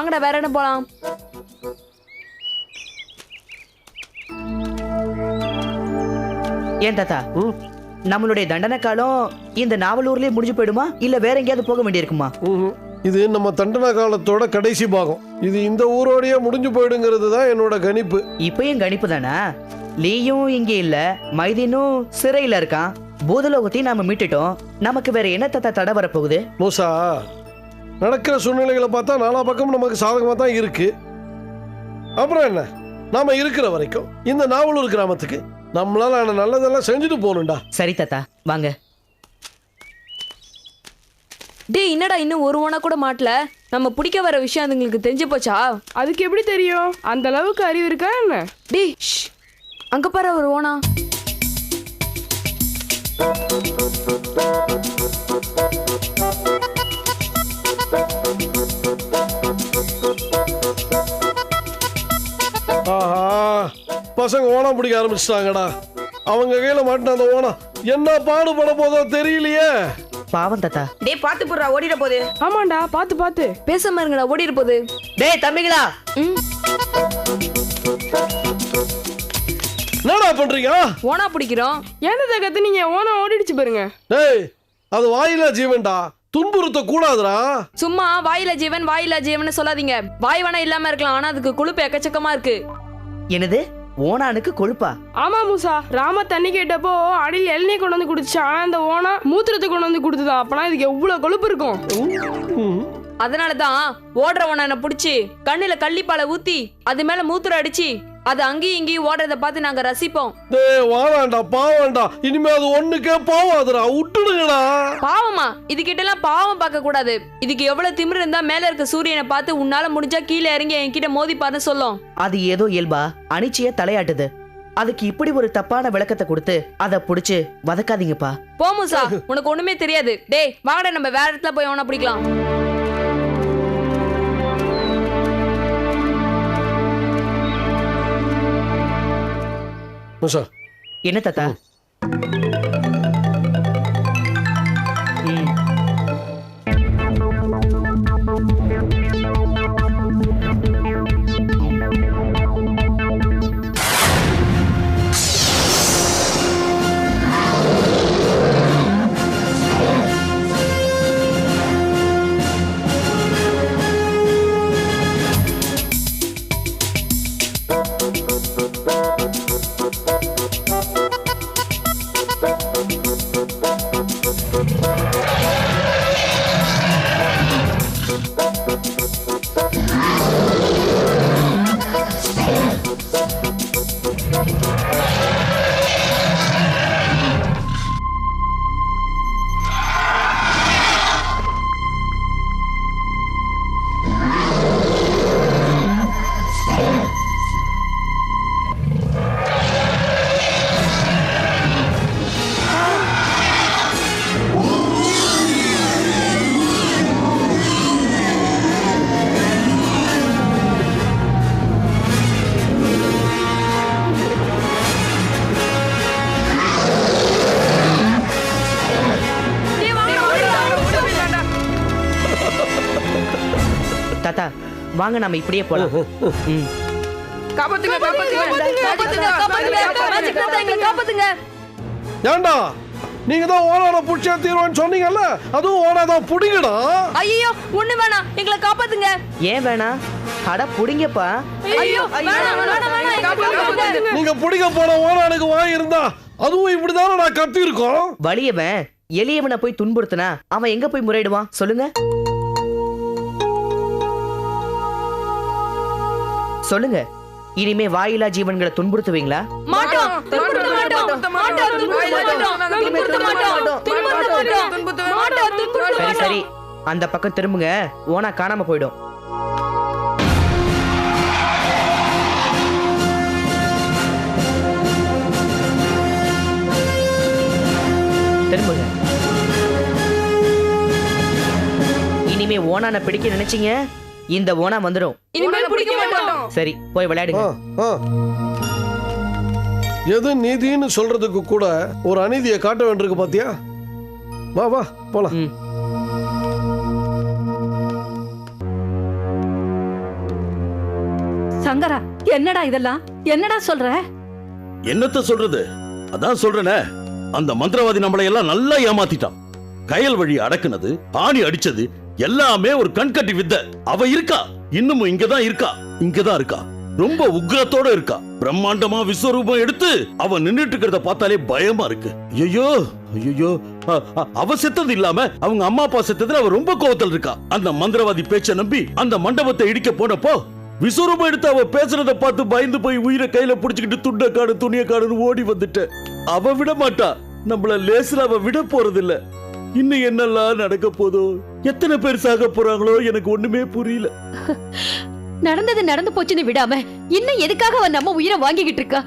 வாங்கடா வேற என்ன போலாம்? ஏன் தாத்தா நம்மளுடைய தண்டனை காலம் இந்த நாவலூர்லயே முடிஞ்சு போயிடுமா? இல்ல வேற எங்கேயாவது போக வேண்டியிருக்குமா. இது நம்ம தண்டனை காலத்தோட கடைசி பாகம். இது இந்த ஊரோடயே முடிஞ்சு போயிடுங்கிறது தான் என்னோட கணிப்பு. இப்பயும் கணிப்பு தானா? லீயும் இங்கே இல்ல மைதீனும் சிறையில இருக்கான். பூதலோகத்தையும் நாம மீட்டுட்டோம். நமக்கு வேற என்ன தாத்தா தடை வரப்போகுது? மூசா நடக்கிற சூழ்நிலைகளை பார்த்தா நாலா பக்கம் நமக்கு சாதகமாக தான் இருக்கு. அப்புறம் என்ன? நாம இருக்கிற வரைக்கும் இந்த நாவலூர் கிராமத்துக்கு நம்மளால நல்லதெல்லாம் செஞ்சுட்டு போகணும்டா. சரி தாத்தா. வாங்க. டேய் என்னடா இன்னும் ஒரு ஓனா கூட மாட்டல? நம்ம பிடிக்க வர விஷயம் அதுங்களுக்கு தெரிஞ்சு போச்சா? அதுக்கு எப்படி தெரியும்? அந்த அளவுக்கு அறிவு இருக்கா என்ன? டேய் ஷ். அங்க பாரு ஒரு ஓனா. ஆஹா பசங்க ஓணம் பிடிக்க ஆரம்பிச்சிட்டாங்கடா. அவங்க கையில மாட்டின அந்த ஓணம் என்ன பாடுபட போதோ தெரியலையே. பாவம் தாத்தா. டேய் பாத்து போடுறா ஓடிட போகுது. ஆமாண்டா பாத்து பாத்து. பேசாம இருங்கடா ஓடிட்டு போகுது. டேய் தம்பிங்களா? ம். என்னடா பண்றீங்க? ஓனா பிடிக்கிறோம். ஏனதை கத்து நீங்க ஓனம் ஓடிடுச்சு பாருங்க. டேய் அது வாயில ஜீவன்டா. துன்புறுத்த கூடாதுடா சும்மா வாயில ஜீவன் வாயில ஜீவன் சொல்லாதீங்க. வாய் வேணா இல்லாம இருக்கலாம் ஆனா அதுக்கு கொழுப்பு எக்கச்சக்கமா இருக்கு. என்னது? ஓனானுக்கு கொழுப்பா? ஆமா மூசா. ராம தண்ணி கேட்டப்போ அடியில் எண்ணெய் கொண்டு வந்து குடிச்சான் ஆனா அந்த ஓனா மூத்திரத்தை கொண்டு வந்து கொடுத்ததா? அப்பனா இதுக்கு எவ்வளவு கொழுப்பு இருக்கும். அதனாலதான் ஓடுற ஓனான புடிச்சு கண்ணுல கள்ளிப்பாலை ஊத்தி அது மேல மூத்திரம் அடிச்சு அது அங்கேயும் இங்கேயும் ஓடுறத பார்த்து நாங்க ரசிப்போம். டேய் வாடாண்டா பாவாண்டா இனிமே அது ஒண்ணுக்கே பாவாதுடா. விட்டுடுங்கடா. பாவமா? இதுகிட்ட எல்லாம் பாவம் பார்க்க கூடாது. இதுக்கு எவ்வளவு திமிரு இருந்தா மேல இருக்க சூரியனை பார்த்து உன்னால முடிஞ்சா கீழே இறங்கி என்கிட்ட மோதிப்பாருன்னு சொல்லும். அது ஏதோ இயல்பா? அனிச்சைய தலையாட்டுது. அதுக்கு இப்படி ஒரு தப்பான விளக்கத்தை கொடுத்து அதை புடிச்சு வதக்காதீங்கப்பா. போமுசா உனக்கு ஒண்ணுமே தெரியாது. டேய் வாங்கடா நம்ம வேற இடத்துல போய் ஓனா பிடிக்கலாம். என்ன தாத்தா? வாங்க நாம இப்படியே போலாம். காப்பாத்துங்க காப்பாத்துங்க காப்பாத்துங்க காப்பாத்துங்க காப்பாத்துங்க ஏன்டா நீங்க தான் ஓனான புடிச்சா தீர்வான்னு சொன்னீங்கல்ல அதுவும் ஓனாதான் புடிங்கடா ஐயோ ஒண்ணு வேணாம் எங்களை காப்பாத்துங்க ஏன் வேணாம் அட புடிங்கப்பா ஐயோ நீங்க பிடிக்க போன ஓனானுக்கு வாய் இருந்தா அதுவும் இப்படிதானே நான் கத்தி இருக்கோம் வலியவன் எளியவனை போய் துன்புறுத்தினா அவன் எங்க போய் முறையிடுவான் சொல்லுங்க சொல்லுங்க. இனிமே வாயிலா ஜீவன்களை துன்புறுத்துவீங்களா? சரி சரி. அந்த பக்கம் திரும்புங்க. ஓனா காணாம போயிடும். திரும்புங்க. இனிமே ஓனான பிடிக்க நினைச்சீங்க? இந்த ஓனா வந்துடும் இனிமேல் பிடிக்க மாட்டோம். சரி போய் விளையாடுங்க. ஆ, எது நீதின்னு சொல்றதுக்கு கூட ஒரு அநீதியை காட்ட வேண்டியிருக்கு பாத்தியா? வா வா போலாம். ம். சங்கரா என்னடா இதெல்லாம்? என்னடா சொல்ற? என்னத்த சொல்றது? அதான் சொல்றேனே. அந்த மந்திரவாதி நம்மளை எல்லாம் நல்லா ஏமாத்திட்டான். கயல் வழி அடக்குனது பாணி அடிச்சது எல்லாமே ஒரு கண்கட்டி வித்த. அவ இருக்கா? இன்னமும் இங்கதான் இருக்கா? இங்கதான் இருக்கா? ரொம்ப உக்ரத்தோட இருக்கா? பிரம்மாண்டமா விஸ்வரூபம் எடுத்து அவ நின்னுட்டு இருக்கிறத பார்த்தாலே பயமா இருக்கு. ஐயோ ஐயோ அவ செத்தது இல்லாம அவங்க அம்மா அப்பா செத்ததுல அவ ரொம்ப கோவத்தில் இருக்கா. அந்த மந்திரவாதி பேச்ச நம்பி அந்த மண்டபத்தை இடிக்க போனப்போ விஸ்வரூபம் எடுத்து அவ பேசுறத பார்த்து பயந்து போய் உயிரை கையில புடிச்சுக்கிட்டு துண்ட காடு துணிய காடுன்னு ஓடி வந்துட்டேன். அவ விட மாட்டா. நம்மள லேசில் அவ விட போறதில்ல. இன்னும் என்னெல்லாம் நடக்க போதோ எத்தனை பேர் சாக போறாங்களோ எனக்கு ஒண்ணுமே புரியல. நடந்தது நடந்து போச்சுன்னு விடாம இன்னும் எதுக்காக அவன் நம்ம உயிரை வாங்கிக்கிட்டு இருக்கா?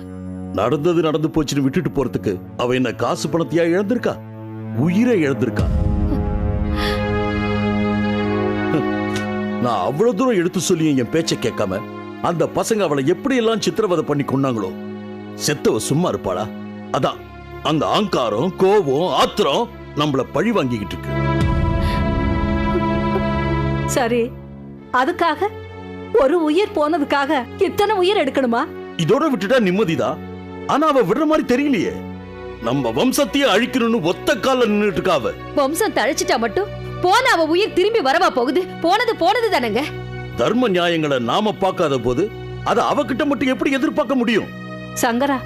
நடந்தது நடந்து போச்சுன்னு விட்டுட்டு போறதுக்கு அவ என்ன காசு பணத்தையா இழந்திருக்கா? உயிரை இழந்திருக்கா? நான் அவ்வளவு தூரம் எடுத்து சொல்லி என் பேச்சை கேட்காம அந்த பசங்க அவளை எப்படி எல்லாம் சித்திரவதை பண்ணி கொண்டாங்களோ செத்தவ சும்மா இருப்பாளா? அதான் அந்த ஆங்காரம் கோபம் ஆத்திரம் நம்மள பழி வாங்கிக்கிட்டு இருக்கு. சரி அதுக்காக ஒரு உயிர் போனதுக்காக இத்தனை உயிர் எடுக்கணுமா? இதோட விட்டுட்டா நிம்மதிதான் ஆனா அவ விடுற மாதிரி தெரியலையே. நம்ம வம்சத்தையே அழிக்கணும்னு ஒத்த கால நின்னுட்டு இருக்கா அவ. வம்சம் தழைச்சிட்டா மட்டும்? போன அவ உயிர் திரும்பி வரவா போகுது? போனது போனது தானங்க? தர்ம நியாயங்களை நாம பார்க்காத போது அதை அவகிட்ட மட்டும் எப்படி எதிர்பார்க்க முடியும்? சங்கரா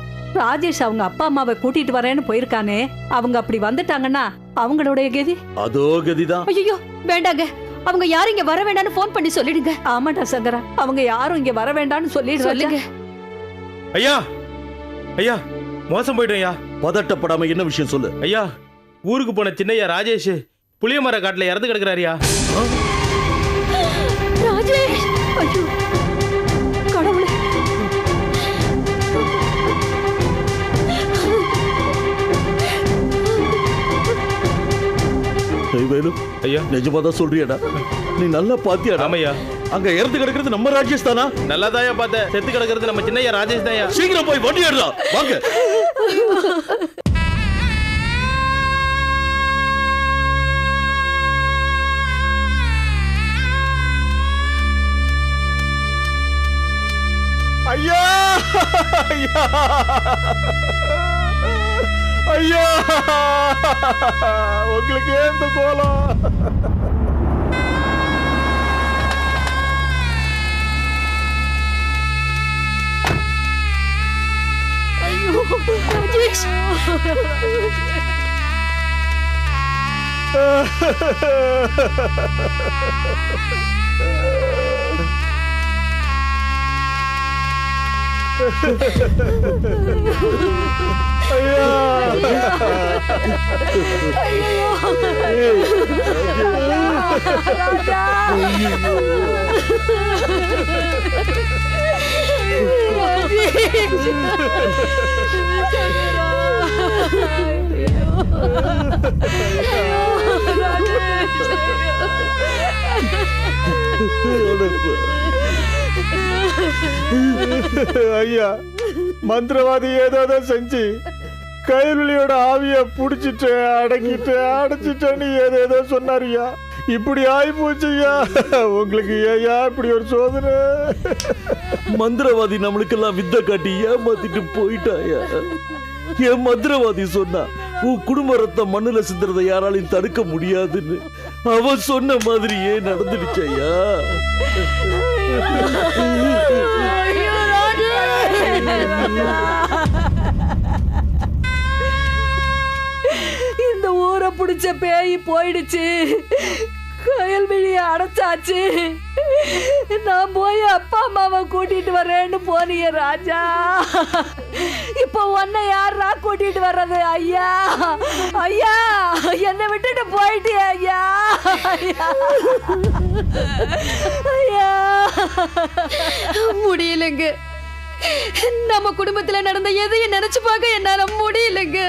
ராஜேஷ் அவங்க அப்பா அம்மாவை கூட்டிட்டு வரேன்னு போயிருக்கானே. அவங்க அப்படி வந்துட்டாங்கன்னா அவங்களுடைய கதி? அதோ கதிதான். ஐயோ வேண்டாங்க. அவங்க யாரும் இங்க வர வேண்டாம்னு ஃபோன் பண்ணி சொல்லிடுங்க. ஆமாடா சங்கரா. அவங்க யாரும் இங்க வர வேண்டாம்னு சொல்லிடு சொல்லுங்க. ஐயா ஐயா மோசம் போயிட்டோம் ஐயா. பதட்டப்படாம என்ன விஷயம் சொல்லு? ஐயா ஊருக்கு போன சின்னையா ராஜேஷ் புளிய மர காட்டுல இறந்து கிடக்குறாருயா வேலு ஐயா. நிஜமா தான் சொல்றியாடா. நீ நல்லா பாத்தியாடா. ஆமையா. அங்க இறந்து கிடக்கிறது நம்ம ராஜேஷ் தானா? நல்லாதாயா பார்த்தேன். செத்து கிடக்குறது நம்ம சின்னையா ராஜேஷ் தான்யா. சீக்கிரம் போய் வண்டி ஏடுறா வாங்க. ஐயா! ஐயா! ஐயா! உங்களுக்கு ஏன் இந்த கோலம் ராஜேஷ் ஐயா. மந்திரவாதி ஏதோ செஞ்சு கைலுளியோட ஆவிய புடிச்சிட்டு அடக்கிட்டு அடைச்சிட்டேன்னு ஏதேதோ சொன்னாருயா இப்படி ஆகி போச்சுயா உங்களுக்கு ஏயா இப்படி ஒரு சோதனை? மந்திரவாதி நம்மளுக்கெல்லாம் வித்த காட்டி ஏமாத்திட்டு போயிட்டாயா என் மந்திரவாதி சொன்னா உன் குடும்ப ரத்தம் மண்ணுல சிந்துறதை யாராலையும் தடுக்க முடியாதுன்னு அவன் சொன்ன மாதிரியே நடந்துடுச்சையா இந்த ஊரை பிடிச்ச பேய் போயிடுச்சு. கயல்விழிய அடைச்சாச்சு. நான் போய் அப்பா அம்மாவை கூட்டிட்டு வரேன்னு போனிய ராஜா. இப்போ உன்னை யாரா கூட்டிட்டு வர்றது ஐயா? ஐயா என்னை விட்டுட்டு போயிட்டியே ஐயா ஐயா. ஐயா. முடியலங்க. நம்ம குடும்பத்துல நடந்த எதையும் நினைச்சு பார்க்க என்னால முடியலங்க.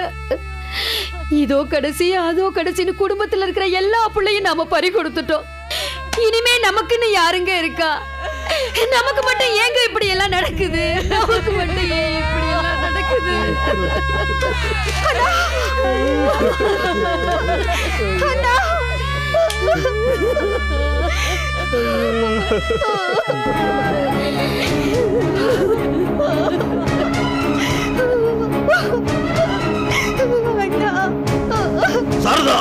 இதோ கடைசி அதோ கடைசின்னு குடும்பத்துல இருக்கிற எல்லா பிள்ளையும் நாம பறி கொடுத்துட்டோம் இனிமே நமக்குன்னு யாருங்க இருக்கா நமக்கு மட்டும் ஏங்க இப்படி எல்லாம் நடக்குது நமக்கு மட்டும் ஏன் இப்படி எல்லாம் நடக்குது அண்ணா! அண்ணா! சாரதா!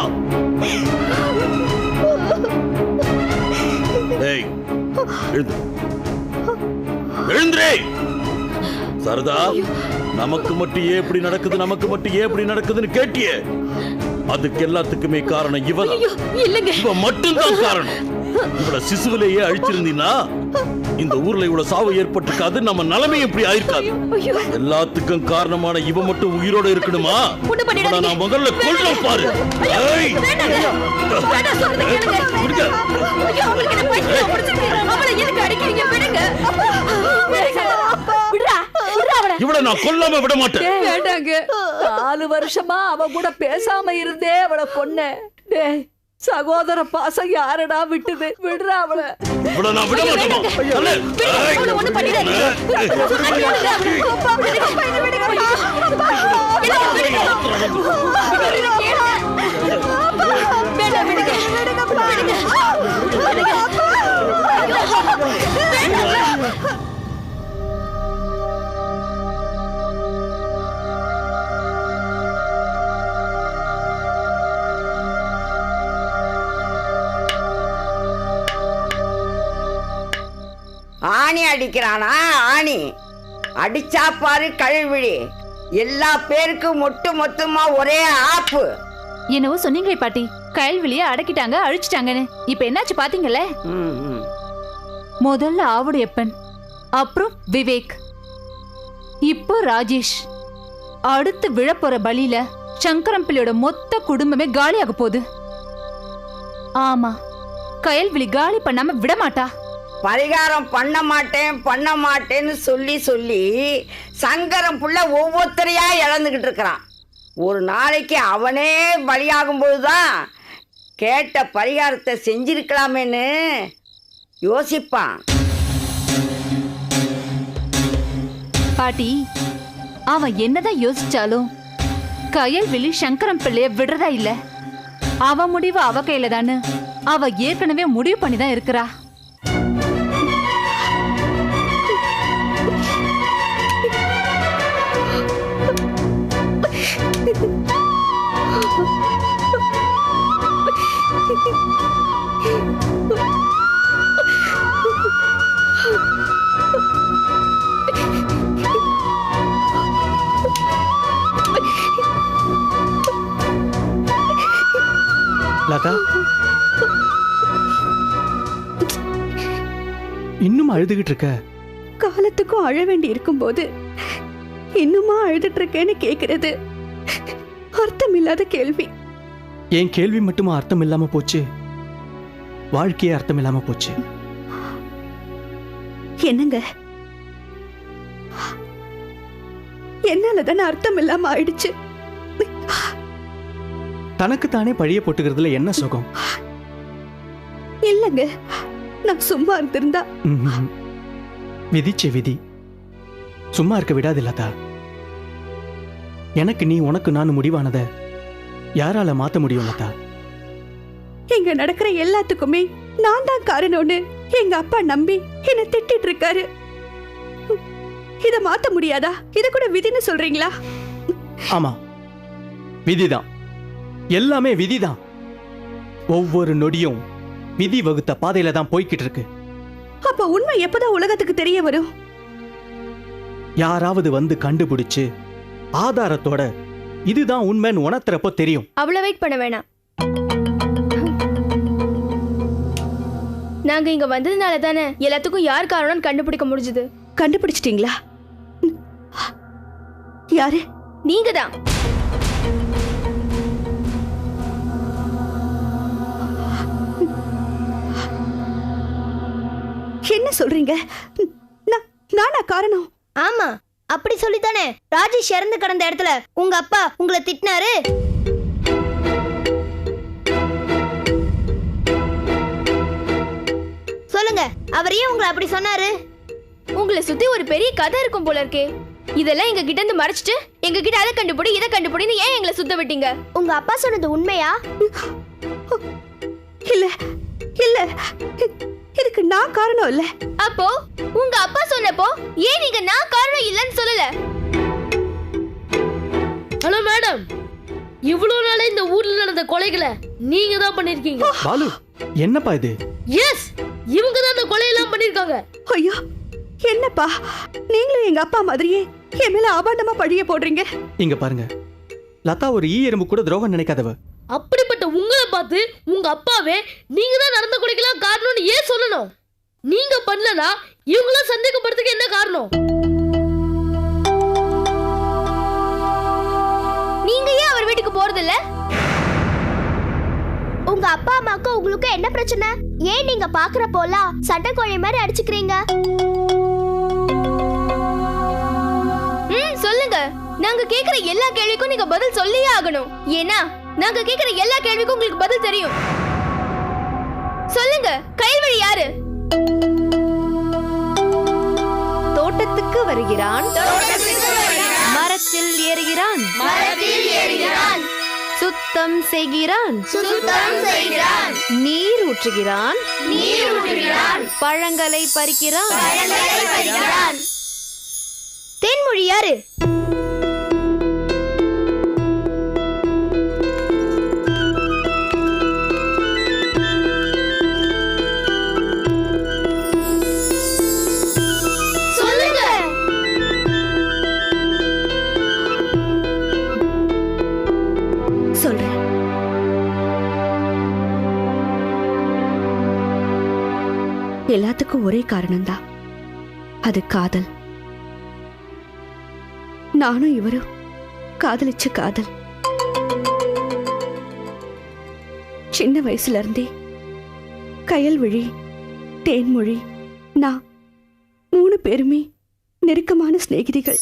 டேய் எழுந்து. எழுந்துரே சாரதா நமக்கு மட்டும் ஏன் இப்படி நடக்குது நமக்கு மட்டும் ஏன் இப்படி நடக்குதுன்னு கேட்டியே? அதுக்கு எல்லாத்துக்குமே காரணம் இவ இல்லைங்க. இவ மட்டும்தான் காரணம். இவள சிசுவிலேயே அழிச்சிருந்தீன்னா இந்த ஊர்ல இவ்வளவு சாவு ஏற்பட்டிருக்காது. நம்ம நிலைமை இப்படி ஆயிருக்காது. எல்லாத்துக்கும் காரணமான இவ மட்டும் உயிரோட இருக்கணுமா? நான் முதல்ல கொல்றேன் பாரு. இவள நான் கொல்லாம விட மாட்டேன். வேண்டாங்க. நாலு வருஷமா அவ கூட பேசாம இருந்தே அவளை கொன்ன சகோதர பாசம் யாரடா விட்டுது? விடுறா அவளை. இவள அடிக்கிறானா? ஆணி. அடிச்சா பாரு கழுவிழி. எல்லா பேருக்கும் மொட்டு மொத்தமா ஒரே ஆப்பு. என்னவோ சொன்னீங்களே பாட்டி. கயல்விழிய அடக்கிட்டாங்க அழிச்சிட்டாங்கன்னு. இப்ப என்னாச்சு பாத்தீங்கல்ல. முதல்ல ஆவுடையப்பன் அப்புறம் விவேக். இப்போ ராஜேஷ். அடுத்து விழப்போற பலியில சங்கரம்பிள்ளையோட மொத்த குடும்பமே காலியாக போகுது. ஆமா. கயல்விழி காலி பண்ணாம விட மாட்டா பரிகாரம் பண்ண மாட்டேன் பண்ண மாட்டேன்னு சொல்லி சொல்லி சங்கரம் புள்ள ஒவ்வொருத்தரையா இழந்துக்கிட்டு இருக்கிறான். ஒரு நாளைக்கு அவனே பலியாகும்போது தான் கேட்ட பரிகாரத்தை செஞ்சிருக்கலாமேன்னு யோசிப்பான். பாட்டி அவன் என்னதான் யோசிச்சாலும் கயல்விழி சங்கரம் பிள்ளைய விடுறதா இல்ல? அவ முடிவு அவ கையில தானு அவ ஏற்கனவே முடிவு பண்ணி தான் இருக்கிறா. லதா இன்னும் அழுதுகிட்டு இருக்க? காலத்துக்கும் அழ வேண்டி இருக்கும்போது இன்னுமா அழுதுட்டு இருக்கேன்னு கேக்குறது அர்த்தம் இல்லாத கேள்வி. என் கேள்வி மட்டுமா அர்த்தம் இல்லாம போச்சு? வாழ்க்கையே அர்த்தம் இல்லாம போச்சு. என்னங்க? என்னால தானே அர்த்தம் இல்லாம ஆயிடுச்சு. தனக்கு தானே பழிய போட்டுக்கிறதுல என்ன சுகம்? இல்லங்க. நான் சும்மா இருந்திருந்தா. விதிச்ச விதி. சும்மா இருக்க விடாது லதா. எனக்கு நீ உனக்கு நான் முடிவானத யாரால மாத்த முடியும் லதா? இங்க நடக்கிற எல்லாத்துக்குமே நான் தான் காரணம்னு எங்க அப்பா நம்பி என்ன திட்டிட்டு இருக்காரு இத மாத்த முடியாதா? இத கூட விதின்னு சொல்றீங்களா? ஆமா. விதிதான். எல்லாமே விதிதான். ஒவ்வொரு நொடியும் விதி வகுத்த பாதையில தான் போய்கிட்டு இருக்கு அப்ப உண்மை எப்பதான் உலகத்துக்கு தெரிய வரும்? யாராவது வந்து கண்டுபிடிச்சு ஆதாரத்தோட இதுதான் உண்மைன்னு உணர்த்துறப்போ தெரியும். அவ்வளவு வெயிட் பண்ண வேணாம். நாங்க இங்க வந்ததுனால தானே எல்லாத்துக்கும் யார் காரணம்னு கண்டுபிடிக்க முடிஞ்சது? கண்டுபிடிச்சிட்டீங்களா? யாரு? நீங்க தான் என்ன சொல்றீங்க? நான்- நானா காரணம்? ஆமா அப்படி சொல்லித்தானே? ராஜேஷ் இறந்து கிடந்த இடத்துல உங்க அப்பா உங்களை திட்டினாரு? சொல்லுங்க அவர் ஏன் உங்களை அப்படி சொன்னாரு? உங்களை சுத்தி ஒரு பெரிய கதை இருக்கும் போல இருக்கே. இதெல்லாம் எங்க கிட்ட இருந்து மறைச்சிட்டு எங்க கிட்ட அதை கண்டுபிடி இதை கண்டுபிடின்னு ஏன் எங்களை சுத்த விட்டீங்க? உங்க அப்பா சொன்னது உண்மையா? இல்ல இல்ல. இது அதுக்கு நான் காரணம் இல்ல. அப்போ உங்க அப்பா சொன்னப்போ ஏன் நீங்க நான் காரணம் இல்லைன்னு சொல்லல? Hello madam. இவ்வளவு நாளா இந்த ஊர்ல நடந்த கொலைகளை நீங்க தான் பண்ணிருக்கீங்க பாலு என்னப்பா இது? எஸ் இவங்க தான் அந்த கொலையெல்லாம் பண்ணிருக்காங்க ஐயோ என்னப்பா? நீங்களும் எங்க அப்பா மாதிரியே என் மேல அபாண்டமா பழிய போடுறீங்க. இங்க பாருங்க. லதா ஒரு ஈ எறும்பு கூட துரோகம் நினைக்காதவ. அப்படிப்பட்ட உங்களை பார்த்து உங்க அப்பாவே நீங்க தான் நடந்த கொலைக்கெல்லாம் காரணம்னு ஏன் சொல்லணும்? நீங்க பண்ணலனா இவங்களாம் சந்தேகப்படுறதுக்கு என்ன காரணம்? நீங்க ஏன் அவர் வீட்டுக்கு போறது இல்ல உங்க அப்பா அம்மாக்கு உங்களுக்கு என்ன பிரச்சனை? ஏன் நீங்க பாக்குறப்போலாம் சட்டைக்கோழி மாதிரி அடிச்சுக்கிறீங்க? ம் சொல்லுங்க. நாங்க கேக்குற எல்லா கேள்விக்கும் நீங்க பதில் சொல்லியே ஆகணும். ஏன்னா நாங்க கேக்குற எல்லா கேள்விக்கும் உங்களுக்கு பதில் தெரியும். சொல்லுங்க கைவழி யாரு? தோட்டத்துக்கு வருகிறான். மரத்தில் ஏறுகிறான். சுத்தம் செய்கிறான். நீர் ஊற்றுகிறான். பழங்களை பறிக்கிறான். தேன்மொழி யாரு? காதல். நானும் இவரும் காதலிச்ச காதல். சின்ன வயசுல இருந்தே கயல்விழி தேன்மொழி நான் மூணு பேருமே நெருக்கமான சிநேகிதிகள்.